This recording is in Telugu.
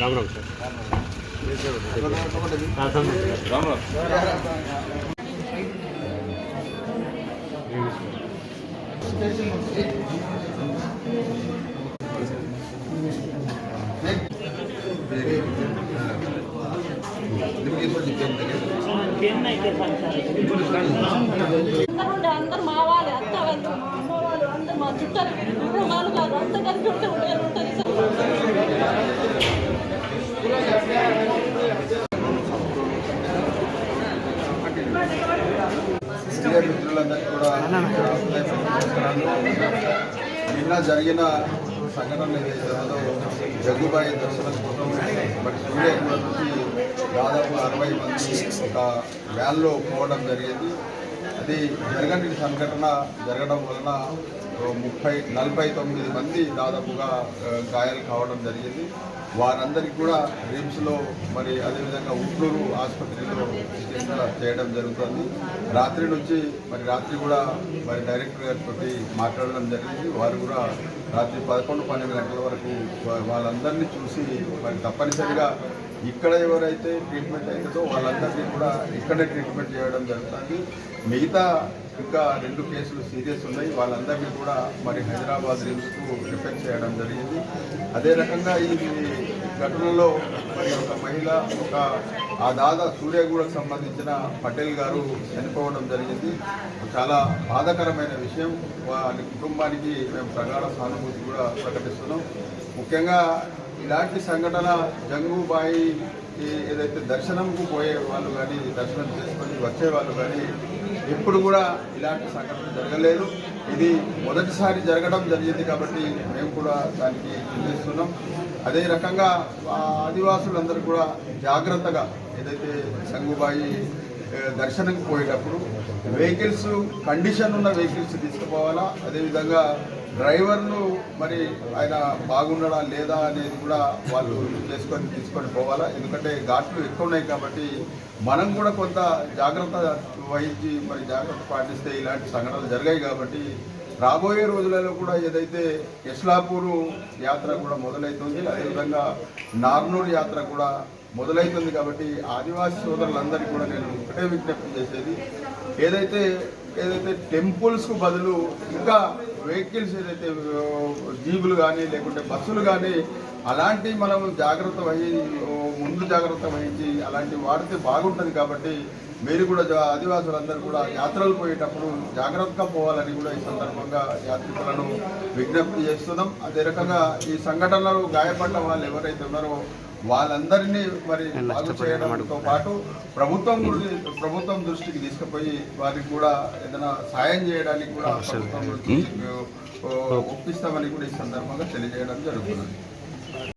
రామ్ రామ్ సార్. రామ్ రామ్. అందరూ అందరు మా వాళ్ళే అత్త వాళ్ళు మా అమ్మ వాళ్ళు అందరు మా చుట్టాలు వాళ్ళు అంత కలిపి ఉంటే ఉంటే ఉంటుంది సార్ మీడియా మిత్రులందరికీ కూడా నిన్న జరిగిన సంఘటన ఏదైతే జగ్గుబాయి దర్శనం కోసం బట్ నుంచి దాదాపు అరవై మంది ఒక వ్యాన్లో పోవడం జరిగింది. అది జరగని సంఘటన జరగడం వలన ముప్పై నలభై తొమ్మిది మంది దాదాపుగా గాయాలు కావడం జరిగింది. వారందరికీ కూడా రిమ్స్లో మరి అదేవిధంగా ఉట్లూరు ఆసుపత్రిలో చికిత్స చేయడం జరుగుతుంది. రాత్రి నుంచి మరి రాత్రి కూడా మరి డైరెక్టర్ గారితో మాట్లాడడం జరిగింది. వారు కూడా రాత్రి పదకొండు పన్నెండు గంటల వరకు వాళ్ళందరినీ చూసి మరి తప్పనిసరిగా ఇక్కడ ఎవరైతే ట్రీట్మెంట్ అయిందో వాళ్ళందరినీ కూడా ఇక్కడే ట్రీట్మెంట్ చేయడం జరుగుతుంది. మిగతా ఇంకా రెండు కేసులు సీరియస్ ఉన్నాయి. వాళ్ళందరినీ కూడా మరి హైదరాబాద్ రిమ్స్కు రిఫర్ చేయడం జరిగింది. అదే రకంగా ఈ ఘటనలో మరి ఒక మహిళ ఒక ఆ దాదా సూర్యగూడకు సంబంధించిన పటేల్ గారు చనిపోవడం జరిగింది. చాలా బాధాకరమైన విషయం. వారి కుటుంబానికి మేము ప్రగాఢ సానుభూతి కూడా ప్రకటిస్తున్నాం. ముఖ్యంగా ఇలాంటి సంఘటన జంగుబాయి ఏదైతే దర్శనంకు పోయే వాళ్ళు కానీ దర్శనం చేసుకొని వచ్చే వాళ్ళు కానీ ఎప్పుడు కూడా ఇలాంటి సంఘటన జరగలేదు. ఇది మొదటిసారి జరగడం జరిగింది కాబట్టి మేము కూడా దానికి చింతిస్తున్నాం అదే రకంగా ఆదివాసులందరూ కూడా జాగ్రత్తగా ఏదైతే సంగుబాయి దర్శనం దర్శనంకి పోయేటప్పుడు వెహికల్స్ కండిషన్ ఉన్న వెహికల్స్ తీసుకుపోవాలా? అదేవిధంగా డ్రైవర్ను మరి ఆయన బాగుండడా లేదా అనేది కూడా వాళ్ళు చేసుకొని తీసుకొని పోవాలా? ఎందుకంటే ఘాట్లు ఎక్కువ ఉన్నాయి కాబట్టి మనం కూడా కొంత జాగ్రత్త వహించి మరి జాగ్రత్త పాటిస్తే ఇలాంటి సంఘటనలు జరిగాయి కాబట్టి రాబోయే రోజులలో కూడా ఏదైతే యశ్లాపూరు యాత్ర కూడా మొదలవుతుంది అదేవిధంగా నార్నూరు యాత్ర కూడా మొదలవుతుంది కాబట్టి ఆదివాసీ సోదరులందరికీ కూడా నేను ఒకటే విజ్ఞప్తి చేసేది. ఏదైతే ఏదైతే టెంపుల్స్కు బదులు ఇంకా వెహికల్స్ ఏదైతే జీబులు కానీ లేకుంటే బస్సులు కానీ అలాంటి మనం జాగ్రత్త వహి ముందు జాగ్రత్త వహించి అలాంటి వాడితే బాగుంటుంది కాబట్టి మీరు కూడా జా- ఆదివాసులందరూ కూడా యాత్రలు పోయేటప్పుడు జాగ్రత్తగా పోవాలని కూడా ఈ సందర్భంగా యాత్రికులను విజ్ఞప్తి చేస్తున్నాం. అదే రకంగా ఈ సంఘటనలో గాయపడ్డ వాళ్ళు ఎవరైతే ఉన్నారో వాళ్ళందరినీ మరి బాగు చేయడంతో పాటు ప్రభుత్వం ప్రభుత్వం దృష్టికి తీసుకుపోయి వారికి కూడా ఏదైనా సాయం చేయడానికి కూడా ప్రభుత్వం ఒప్పిస్తామని కూడా ఈ సందర్భంగా తెలియజేయడం జరుగుతుంది